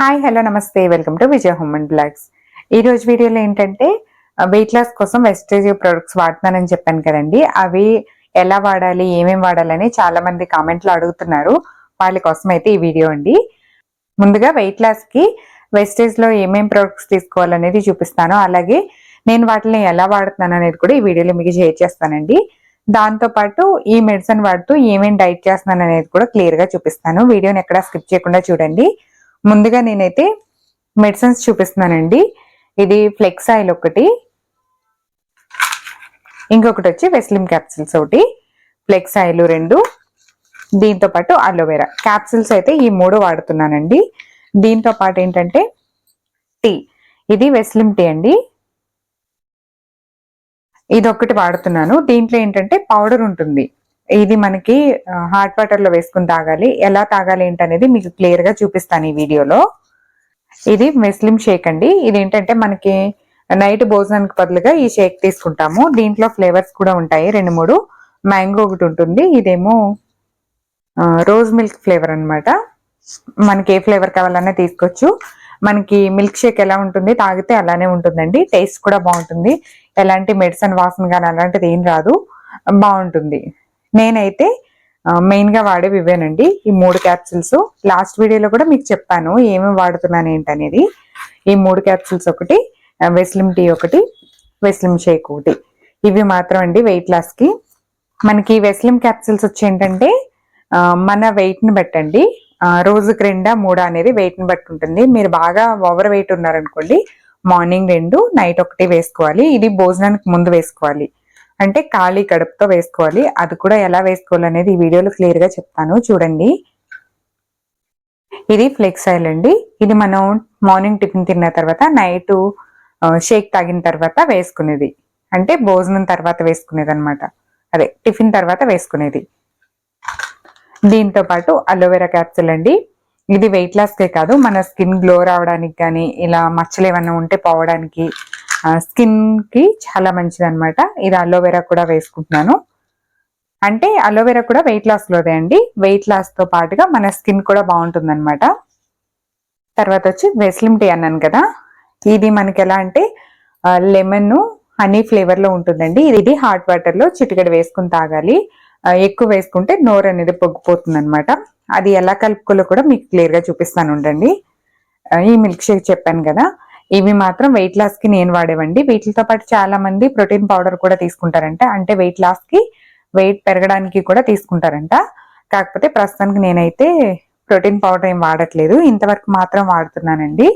Hi hello నమస్తే. Welcome to Vijaya home and blogs. ఈ రోజు వీడియోలో ఏంటంటే వెయిట్ లాస్ కోసం వెస్టేజ్ ప్రొడక్ట్స్ వాడుతున్నానని చెప్పాను కదండి. అవి ఎలా వాడాలి ఏమేమి వాడాలని చాలా మంది కామెంట్లు అడుగుతున్నారు. వాళ్ళ కోసం అయితే ఈ వీడియో అండి. ముందుగా వెయిట్ లాస్కి వెస్టేజ్లో ఏమేమి ప్రొడక్ట్స్ తీసుకోవాలనేది చూపిస్తాను. అలాగే నేను వాటిని ఎలా వాడుతున్నాను అనేది కూడా ఈ వీడియోలో మీకు షేర్ చేస్తానండి. దాంతో పాటు ఈ మెడిసిన్ వాడుతూ ఏమేమి డైట్ చేస్తున్నాను అనేది కూడా క్లియర్గా చూపిస్తాను. వీడియోని ఎక్కడ స్కిప్ చేయకుండా చూడండి. ముందుగా నేనైతే మెడిసిన్స్ చూపిస్తున్నానండి. ఇది ఫ్లెక్స్ ఆయిల్ ఒకటి. ఇంకొకటి వచ్చి వెస్లిమ్ క్యాప్సిల్స్ ఒకటి. ఫ్లెక్స్ ఆయిల్ రెండు. దీంతో పాటు అలోవెరా. క్యాప్సిల్స్ అయితే ఈ మూడు వాడుతున్నానండి. దీంతో పాటు ఏంటంటే టీ. ఇది వెస్లిమ్ టీ అండి. ఇది ఒకటి వాడుతున్నాను. దీంట్లో ఏంటంటే పౌడర్ ఉంటుంది. ఇది మనకి హాట్ వాటర్లో వేసుకుని తాగాలి. ఎలా తాగాలి ఏంటనేది మీకు క్లియర్గా చూపిస్తాను ఈ వీడియోలో. ఇది మెస్లిం షేక్ అండి. ఇది ఏంటంటే మనకి నైట్ భోజనానికి బదులుగా ఈ షేక్ తీసుకుంటాము. దీంట్లో ఫ్లేవర్స్ కూడా ఉంటాయి. రెండు మూడు. మ్యాంగో ఒకటి ఉంటుంది. ఇదేమో రోజ్ మిల్క్ ఫ్లేవర్ అన్నమాట. మనకి ఏ ఫ్లేవర్ కావాలన్నా తీసుకోవచ్చు. మనకి మిల్క్ షేక్ ఎలా ఉంటుంది? తాగితే అలానే ఉంటుందండి. టేస్ట్ కూడా బాగుంటుంది. ఎలాంటి మెడిసిన్ వాసన కానీ అలాంటిది ఏం రాదు. బాగుంటుంది. నేనైతే మెయిన్గా వాడేవి ఇవేనండి. ఈ మూడు క్యాప్సిల్స్ లాస్ట్ వీడియోలో కూడా మీకు చెప్పాను ఏమేమి వాడుతున్నాను ఏంటనేది. ఈ మూడు క్యాప్సిల్స్ ఒకటి వెస్లిమ్ టీ ఒకటి వెస్లిమ్ షేక్ ఒకటి. ఇవి మాత్రం అండి వెయిట్ లాస్కి మనకి వెస్లిమ్ క్యాప్సిల్స్ వచ్చి ఏంటంటే మన వెయిట్ని బట్టండి. రోజుకి రెండా మూడా అనేది వెయిట్ని బట్టి ఉంటుంది. మీరు బాగా ఓవర్ వెయిట్ ఉన్నారనుకోండి మార్నింగ్ రెండు నైట్ ఒకటి వేసుకోవాలి. ఇది భోజనానికి ముందు వేసుకోవాలి. అంటే ఖాళీ కడుపుతో వేసుకోవాలి. అది కూడా ఎలా వేసుకోవాలి అనేది ఈ వీడియోలో క్లియర్గా చెప్తాను. చూడండి. ఇది ఫ్లెక్స్ ఆయిల్ అండి. ఇది మనం మార్నింగ్ టిఫిన్ తిన్న తర్వాత నైట్ షేక్ తాగిన తర్వాత వేసుకునేది. అంటే భోజనం తర్వాత వేసుకునేది అనమాట అదే టిఫిన్ తర్వాత వేసుకునేది. దీంతో పాటు అలోవెరా క్యాప్సిల్ అండి. ఇది వెయిట్ లాస్కే కాదు మన స్కిన్ గ్లో రావడానికి కానీ ఇలా మచ్చలు ఏమైనా ఉంటే పోవడానికి స్కిన్కి చాలా మంచిది అనమాట ఇది అలోవెరా కూడా వేసుకుంటున్నాను. అంటే అలోవెరా కూడా వెయిట్ లాస్ లోదే అండి. వెయిట్ లాస్తో పాటుగా మన స్కిన్ కూడా బాగుంటుంది అనమాట తర్వాత వచ్చి వెస్లిమ్ టీ అన్నాను కదా. ఇది మనకి ఎలా అంటే లెమన్ హనీ ఫ్లేవర్లో ఉంటుందండి. ఇది హాట్ వాటర్లో చిటికెడు వేసుకుని తాగాలి. ఎక్కువ వేసుకుంటే నోరు అనేది పొగ్గిపోతుంది అనమాట అది ఎలా కలుపుకోలో కూడా మీకు క్లియర్గా చూపిస్తాను ఉండండి. ఈ మిల్క్ షేక్ చెప్పాను కదా. ఇవి మాత్రం వెయిట్ లాస్కి నేను వాడేవండి. వీటితో పాటు చాలా మంది ప్రోటీన్ పౌడర్ కూడా తీసుకుంటారంట. అంటే వెయిట్ లాస్కి వెయిట్ పెరగడానికి కూడా తీసుకుంటారంట. కాకపోతే ప్రస్తుతానికి నేనైతే ప్రోటీన్ పౌడర్ ఏం వాడట్లేదు. ఇంతవరకు మాత్రం వాడుతున్నానండి.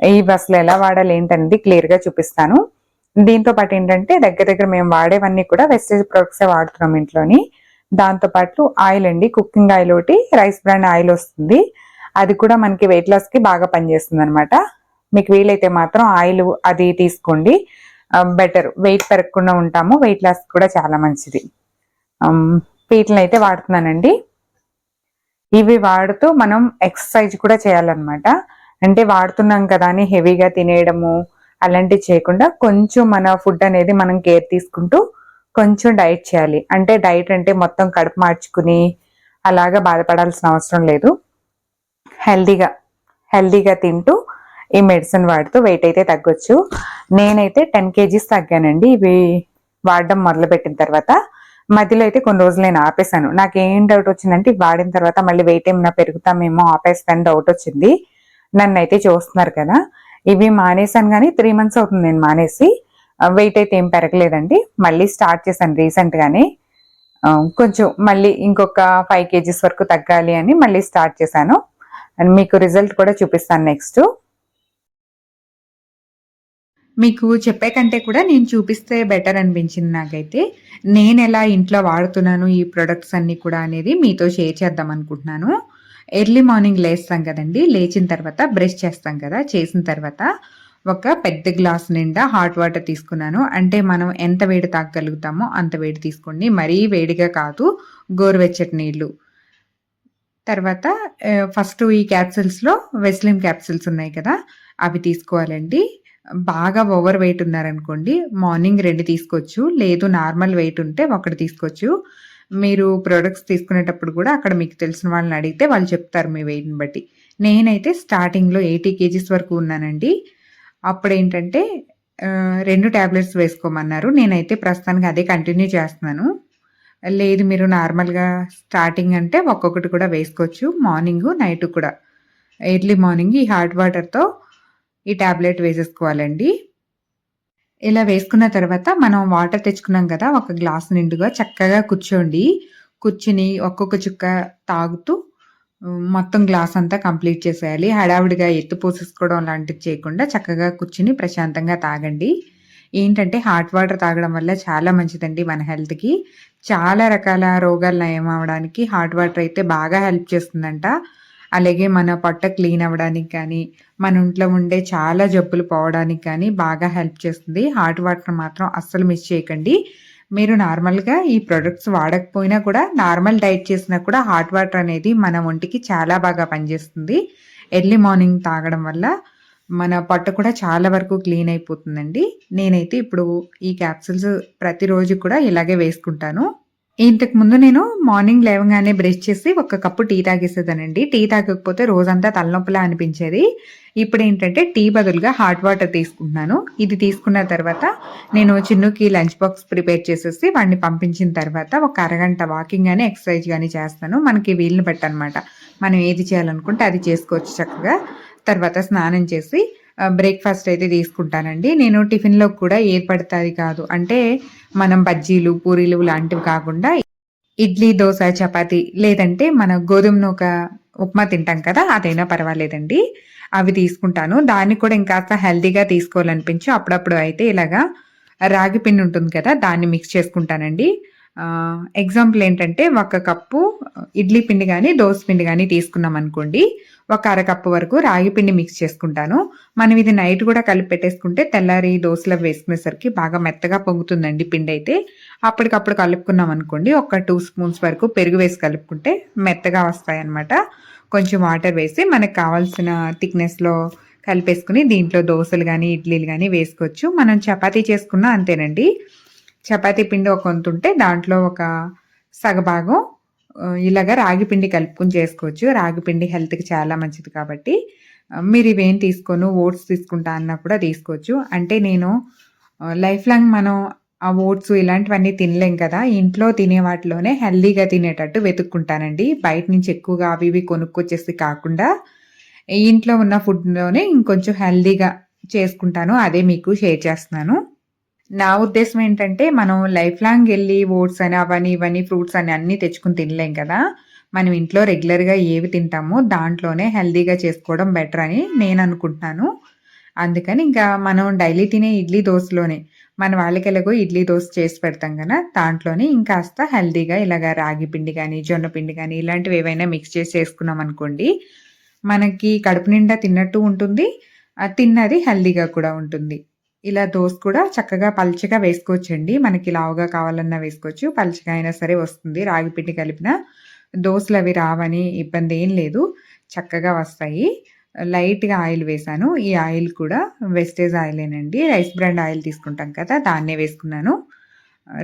ఇవి అసలు ఎలా వాడాలి ఏంటనేది క్లియర్గా చూపిస్తాను. దీంతో పాటు ఏంటంటే దగ్గర దగ్గర మేము వాడేవన్నీ కూడా వెస్టేజ్ ప్రొడక్ట్స్ వాడుతున్నాం ఇంట్లోని. దాంతో పాటు ఆయిల్ అండి. కుకింగ్ ఆయిల్ ఒకటి రైస్ బ్రాండ్ ఆయిల్ వస్తుంది. అది కూడా మనకి వెయిట్ లాస్కి బాగా పనిచేస్తుంది అనమాట మీకు వీలైతే మాత్రం ఆయిల్ అది తీసుకోండి. బెటర్. వెయిట్ పెరగకుండా ఉంటాము. వెయిట్ లాస్ కూడా చాలా మంచిది. ఆమ్, వీటిని అయితే వాడుతున్నానండి. ఇవి వాడుతూ మనం ఎక్సర్సైజ్ కూడా చేయాలన్నమాట. అంటే వాడుతున్నాం కదా అని హెవీగా తినేయడము అలాంటివి చేయకుండా కొంచెం మన ఫుడ్ అనేది మనం కేర్ తీసుకుంటూ కొంచెం డైట్ చేయాలి. అంటే డైట్ అంటే మొత్తం కడుపు మార్చుకుని అలాగా బాధపడాల్సిన అవసరం లేదు. హెల్దీగా హెల్దీగా తింటూ ఈ మెడిసిన్ వాడుతూ వెయిట్ అయితే తగ్గొచ్చు. నేనైతే టెన్ కేజీస్ తగ్గానండి. ఇవి వాడడం మొదలుపెట్టిన తర్వాత మధ్యలో అయితే కొన్ని రోజులు నేను ఆపేశాను. నాకు ఏం డౌట్ వచ్చిందంటే వాడిన తర్వాత మళ్ళీ వెయిట్ ఏమైనా పెరుగుతామేమో ఆపేస్తాను డౌట్ వచ్చింది. నన్ను అయితే చూస్తున్నారు కదా. ఇవి మానేశాను కానీ త్రీ మంత్స్ అవుతుంది నేను మానేసి. వెయిట్ అయితే ఏం పెరగలేదండి. మళ్ళీ స్టార్ట్ చేశాను రీసెంట్గానే కొంచెం మళ్ళీ ఇంకొక ఫైవ్ కేజీస్ వరకు తగ్గాలి అని మళ్ళీ స్టార్ట్ చేశాను. అండ్ మీకు రిజల్ట్ కూడా చూపిస్తాను నెక్స్ట్ మీకు చెప్పే కంటే కూడా నేను చూపిస్తే బెటర్ అనిపించింది నాకైతే. నేను ఎలా ఇంట్లో వాడుతున్నాను ఈ ప్రొడక్ట్స్ అన్ని కూడా అనేది మీతో షేర్ చేద్దాం అనుకుంటున్నాను. ఎర్లీ మార్నింగ్ లేస్తాం కదండి లేచిన తర్వాత బ్రష్ చేస్తాం కదా చేసిన తర్వాత ఒక పెద్ద గ్లాస్ నిండా హాట్ వాటర్ తీసుకున్నాను. అంటే మనం ఎంత వేడి తాగగలుగుతామో అంత వేడి తీసుకోండి. మరీ వేడిగా కాదు గోరువెచ్చటి నీళ్ళు. తర్వాత ఫస్ట్ ఈ క్యాప్సిల్స్లో వెస్లిమ్ క్యాప్సిల్స్ ఉన్నాయి కదా అవి తీసుకోవాలండి. బాగా ఓవర్ వెయిట్ ఉన్నారనుకోండి మార్నింగ్ రెండు తీసుకోవచ్చు లేదు నార్మల్ వెయిట్ ఉంటే ఒకటి తీసుకోవచ్చు మీరు ప్రొడక్ట్స్ తీసుకునేటప్పుడు కూడా అక్కడ మీకు తెలిసిన వాళ్ళని అడిగితే వాళ్ళు చెప్తారు మీ వెయిట్ని బట్టి నేనైతే స్టార్టింగ్‌లో 80 కేజీస్ వరకు ఉన్నానండి. అప్పుడేంటంటే ఆహ్, 2 టాబ్లెట్స్ వేసుకోమన్నారు. నేనైతే ప్రస్తుతానికి అదే కంటిన్యూ చేస్తున్నాను. లేదు మీరు నార్మల్‌గా స్టార్టింగ్ అంటే ఒక్కొక్కటి కూడా వేసుకోవచ్చు. మార్నింగు, నైట్ కూడా. ఎర్లీ మార్నింగ్ ఈ హాట్ వాటర్‌తో ఈ టాబ్లెట్ వేసేసుకోవాలండి. ఇలా వేసుకున్న తర్వాత మనం వాటర్ తెచ్చుకున్నాం కదా! ఒక గ్లాస్ నిండుగా చక్కగా కూర్చోండి. కూర్చొని ఒక్కొక్క చుక్క తాగుతూ మొత్తం గ్లాస్ అంతా కంప్లీట్ చేసేయాలి. హడావిడిగా ఎత్తు పోసేసుకోవడం లాంటిది చేయకుండా చక్కగా కూర్చుని ప్రశాంతంగా తాగండి. ఏంటంటే హాట్ వాటర్ తాగడం వల్ల చాలా మంచిదండి మన హెల్త్‌కి. చాలా రకాల రోగాలు నయం అవ్వడానికి హాట్ వాటర్ అయితే బాగా హెల్ప్ చేస్తుందంట. అలాగే మన పొట్ట క్లీన్ అవ్వడానికి కానీ, మన ఇంట్లో ఉండే చాలా జబ్బులు పోవడానికి కానీ బాగా హెల్ప్ చేస్తుంది. హాట్ వాటర్ మాత్రం అస్సలు మిస్ చేయకండి. మీరు నార్మల్‌గా ఈ ప్రొడక్ట్స్ వాడకపోయినా కూడా నార్మల్ డైట్ చేసినా కూడా హాట్ వాటర్ అనేది మన ఒంటికి చాలా బాగా పనిచేస్తుంది. ఎర్లీ మార్నింగ్ తాగడం వల్ల మన పొట్ట కూడా చాలా వరకు క్లీన్ అయిపోతుందండి. నేనైతే ఇప్పుడు ఈ క్యాప్సూల్స్ ప్రతిరోజు కూడా ఇలాగే వేసుకుంటాను. ఇంతకుముందు నేను మార్నింగ్ లేవగానే బ్రష్ చేసి ఒక కప్పు టీ తాగేసేదానండి. టీ తాగకపోతే రోజంతా తలనొప్పిలా అనిపించేది. ఇప్పుడు ఏంటంటే టీ బదులుగా హాట్ వాటర్ తీసుకుంటున్నాను. ఇది తీసుకున్న తర్వాత నేను చిన్నుకి లంచ్ బాక్స్ ప్రిపేర్ చేసేసి వాడిని పంపించిన తర్వాత ఒక అరగంట వాకింగ్ కానీ ఎక్సర్సైజ్ కానీ చేస్తాను. మనకి వీలుని బట్టనమాట. మనం ఏది చేయాలనుకుంటే అది చేసుకోవచ్చు చక్కగా. తర్వాత స్నానం చేసి బ్రేక్‌ఫాస్ట్ అయితే తీసుకుంటానండి. నేను టిఫిన్లో కూడా ఏర్పడుతుంది కాదు. అంటే మనం బజ్జీలు, పూరీలు లాంటివి కాకుండా ఇడ్లీ, దోశ చపాతి లేదంటే మన గోధుమ నూక ఉప్మా తింటాం కదా! అదైనా పర్వాలేదండి. అవి తీసుకుంటాను. దాన్ని కూడా ఇంకాస్త హెల్దీగా తీసుకోవాలనిపించి అప్పుడప్పుడు అయితే ఇలాగా రాగి పిండి ఉంటుంది కదా! దాన్ని మిక్స్ చేసుకుంటానండి. ఎగ్జాంపుల్ ఏంటంటే ఒక కప్పు ఇడ్లీ పిండి కానీ దోశ పిండి కానీ తీసుకున్నాం అనుకోండి ఒక అరకప్పు వరకు రాగి పిండి మిక్స్ చేసుకుంటాను. మనం ఇది నైట్ కూడా కలిపి పెట్టేసుకుంటే తెల్లారి దోశలో వేసుకునేసరికి బాగా మెత్తగా పొంగుతుందండి అయితే అప్పటికప్పుడు కలుపుకున్నాం అనుకోండి ఒక టూ స్పూన్స్ వరకు పెరుగు వేసి కలుపుకుంటే మెత్తగా వస్తాయన్నమాట. కొంచెం వాటర్ వేసి మనకు కావాల్సిన థిక్‌నెస్‌లో కలిపేసుకుని దీంట్లో దోశలు కానీ ఇడ్లీలు కానీ వేసుకోవచ్చు. మనం చపాతీ చేసుకున్నా అంతేనండి. చపాతీ పిండి ఒక వంతుంటే దాంట్లో ఒక సగభాగం ఇలాగ రాగి పిండి కలుపుకొని చేసుకోవచ్చు. రాగి పిండి హెల్త్‌కి చాలా మంచిది కాబట్టి. మీరు ఇవేం తీసుకోను ఓట్స్ తీసుకుంటా అన్నా కూడా తీసుకోవచ్చు. అంటే నేను లైఫ్ లాంగ్ మనం ఆ ఓట్స్ ఇలాంటివన్నీ తినలేం కదా! ఇంట్లో తినే వాటిలోనే హెల్తీగా తినేటట్టు వెతుక్కుంటానండి. బయట నుంచి ఎక్కువగా అవి ఇవి కొనుక్కొచ్చేసి కాకుండా ఇంట్లో ఉన్న ఫుడ్‌లోనే ఇంకొంచెం హెల్తీగా చేసుకుంటాను. అదే మీకు షేర్ చేస్తున్నాను. నా ఉద్దేశం ఏంటంటే మనం లైఫ్ లాంగ్ వెళ్ళి ఓట్స్ అని, అవని, ఇవని ఫ్రూట్స్ అని అన్నీ తెచ్చుకుని తినలేం కదా! మనం ఇంట్లో రెగ్యులర్‌గా ఏవి తింటామో దాంట్లోనే హెల్దీగా చేసుకోవడం బెటర్ అని నేను అనుకుంటున్నాను అందుకని ఇంకా మనం డైలీ తినే ఇడ్లీ, దోశలోనే మన వాళ్ళకి ఎలాగో ఇడ్లీ, దోశ చేసి పెడతాం కదా! దాంట్లోనే ఇంకాస్త హెల్దీగా ఇలాగ రాగి పిండి కానీ జొన్న పిండి కానీ ఇలాంటివి ఏవైనా మిక్స్ చేసి చేసుకున్నాం అనుకోండి మనకి కడుపు నిండా తిన్నట్టు ఉంటుంది. తిన్నది హెల్దీగా కూడా ఉంటుంది. ఇలా దోస కూడా చక్కగా పల్చగా వేసుకోవచ్చండి. మనకి లావుగా కావాలన్నా వేసుకోవచ్చు. పల్చగా అయినా సరే వస్తుంది. రాగి పిండి కలిపిన అవి రావని ఇబ్బంది ఏం లేదు. చక్కగా వస్తాయి. లైట్‌గా ఆయిల్ వేశాను. ఈ ఆయిల్ కూడా వెస్టేజ్ ఆయిలేనండి. రైస్ బ్రాండ్ ఆయిల్ తీసుకుంటాం కదా! దాన్నే వేసుకున్నాను.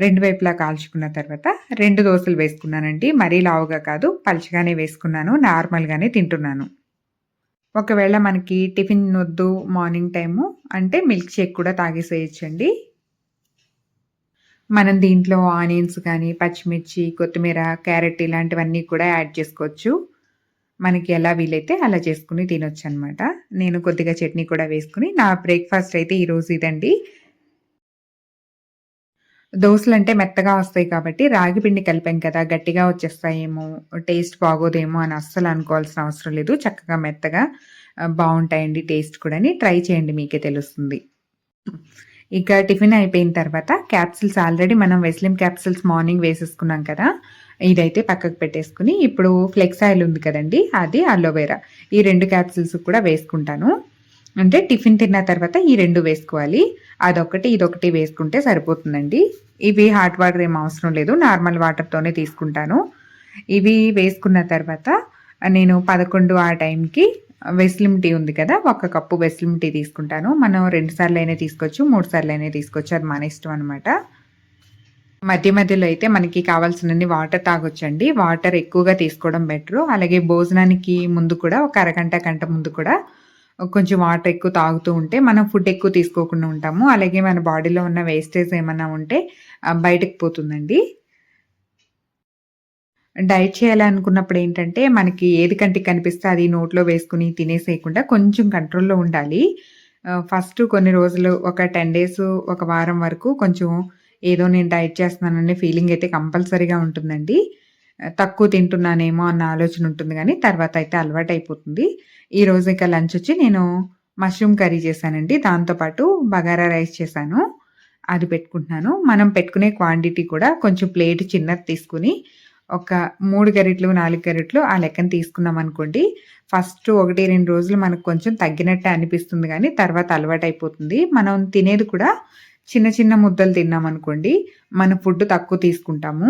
రెండు వైపులా కాల్చుకున్న తర్వాత రెండు దోసలు వేసుకున్నానండి. మరీ లావుగా కాదు. పల్చగానే వేసుకున్నాను. నార్మల్‌గానే తింటున్నాను. ఒకవేళ మనకి టిఫిన్ వద్దు మార్నింగ్ టైము అంటే మిల్క్ షేక్ కూడా తాగేసేయచ్చండి మనం దీంట్లో ఆనియన్స్ కానీ, పచ్చిమిర్చి, కొత్తిమీర, క్యారెట్ ఇలాంటివన్నీ కూడా యాడ్ చేసుకోవచ్చు. మనకి ఎలా వీలైతే అలా చేసుకుని తినొచ్చు అనమాట నేను కొద్దిగా చట్నీ కూడా వేసుకుని నా బ్రేక్‌ఫాస్ట్ అయితే ఈరోజు ఇదండి. దోశలు అంటే మెత్తగా వస్తాయి కాబట్టి రాగి పిండి కలిపాం కదా! గట్టిగా వచ్చేస్తాయేమో, టేస్ట్ బాగోదేమో అని అస్సలు అనుకోవాల్సిన అవసరం లేదు. చక్కగా మెత్తగా బాగుంటాయండి టేస్ట్ కూడా ట్రై చేయండి మీకే తెలుస్తుంది. ఇక టిఫిన్ అయిపోయిన తర్వాత క్యాప్సిల్స్ ఆల్రెడీ మనం వెస్లిం క్యాప్సిల్స్ మార్నింగ్ వేసేసుకున్నాం కదా! ఇదైతే పక్కకు పెట్టేసుకుని ఇప్పుడు ఫ్లెక్స్ ఆయిల్ ఉంది కదండి అది అలోవెరా. ఈ రెండు క్యాప్సిల్స్ కూడా వేసుకుంటాను. అంటే టిఫిన్ తిన్న తర్వాత ఈ రెండు వేసుకోవాలి. అదొకటి, ఇదొకటి వేసుకుంటే సరిపోతుందండి. ఇవి హాట్ వాటర్ ఏం అవసరం లేదు. నార్మల్ వాటర్‌తోనే తీసుకుంటాను. ఇవి వేసుకున్న తర్వాత నేను 11 ఆ టైంకి వెస్లిమ్ టీ ఉంది కదా! ఒక కప్పు వెస్లిమ్ టీ తీసుకుంటాను. మనం రెండు సార్లు అయినా తీసుకోవచ్చు. మూడు సార్లు అయినా తీసుకోవచ్చు. అది మన ఇష్టం అనమాట. మధ్య మధ్యలో అయితే మనకి కావాల్సినన్ని వాటర్ తాగొచ్చండి వాటర్ ఎక్కువగా తీసుకోవడం బెటరు అలాగే భోజనానికి ముందు కూడా ఒక అరగంట గంట ముందు కూడా కొంచెం వాటర్ ఎక్కువ తాగుతూ ఉంటే మనం ఫుడ్ ఎక్కువ తీసుకోకుండా ఉంటాము. అలాగే మన బాడీలో ఉన్న వేస్టేజ్ ఏమైనా ఉంటే బయటకు పోతుందండి. డైట్ చేయాలనుకున్నప్పుడు ఏంటంటే మనకి ఏది కంటికి కనిపిస్తే అది నోట్లో వేసుకుని తినేసేయకుండా కొంచెం కంట్రోల్లో ఉండాలి. ఫస్ట్ కొన్ని రోజులు ఒక టెన్ డేస్ ఒక వారం వరకు కొంచెం ఏదో నేను డైట్ చేస్తున్నాననే ఫీలింగ్ అయితే కంపల్సరీగా ఉంటుందండి. తక్కువ తింటున్నానేమో అన్న ఆలోచన ఉంటుంది కానీ తర్వాత అయితే అలవాటు అయిపోతుంది ఈరోజు ఇక లంచ్ వచ్చి నేను మష్రూమ్ కర్రీ చేశానండి. దాంతోపాటు బగారా రైస్ చేశాను. అది పెట్టుకుంటున్నాను. మనం పెట్టుకునే క్వాంటిటీ కూడా కొంచెం ప్లేట్ చిన్నది తీసుకుని ఒక మూడు గరిట్లు నాలుగు గరిట్లు ఆ లెక్కను తీసుకున్నాం అనుకోండి. ఫస్ట్ ఒకటి రెండు రోజులు మనకు కొంచెం తగ్గినట్టే అనిపిస్తుంది కానీ తర్వాత అలవాటు అయిపోతుంది మనం తినేది కూడా చిన్న చిన్న ముద్దలు తిన్నాం అనుకోండి మన ఫుడ్ తక్కువ తీసుకుంటాము.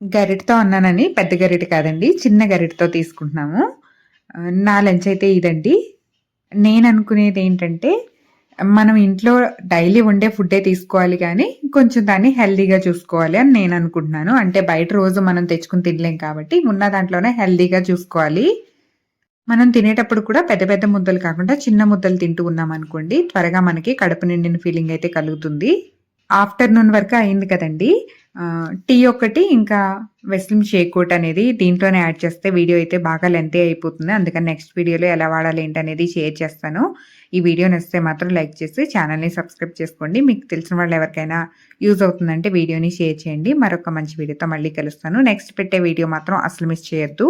గరిటతో అన్నానని పెద్ద గరిట కాదండి చిన్న గరిటతో తీసుకుంటున్నాము. నా లంచ్ అయితే ఇదండి. నేను అనుకునేది ఏంటంటే మనం ఇంట్లో డైలీ వండే ఫుడ్డే తీసుకోవాలి కానీ కొంచెం దాన్ని హెల్దీగా చూసుకోవాలి అని నేను అనుకుంటున్నాను. అంటే బయట రోజు మనం తెచ్చుకుని తినలేం కాబట్టి ఉన్న దాంట్లోనే హెల్దీగా చూసుకోవాలి. మనం తినేటప్పుడు కూడా పెద్ద పెద్ద ముద్దలు కాకుండా చిన్న ముద్దలు తింటూ ఉన్నాం అనుకోండి త్వరగా మనకి కడుపు నిండిన ఫీలింగ్ అయితే కలుగుతుంది. ఆఫ్టర్నూన్ వరకు అయింది కదండి. టీ ఒకటి ఇంకా వెస్లిం షేక్ ఒకటి అనేది దీంట్లోనే యాడ్ చేస్తే వీడియో అయితే బాగా లెంత్ అయిపోతుంది. అందుకని నెక్స్ట్ వీడియోలో ఎలా వాడాలి ఏంటి అనేది షేర్ చేస్తాను. ఈ వీడియో నచ్చితే మాత్రం లైక్ చేసి ఛానల్ని సబ్స్క్రైబ్ చేసుకోండి. మీకు తెలిసిన వాళ్ళు ఎవరికైనా యూజ్ అవుతుందంటే వీడియోని షేర్ చేయండి. మరొక మంచి వీడియోతో మళ్ళీ కలుస్తాను. నెక్స్ట్ పెట్టే వీడియో మాత్రం అసలు మిస్ చేయొద్దు.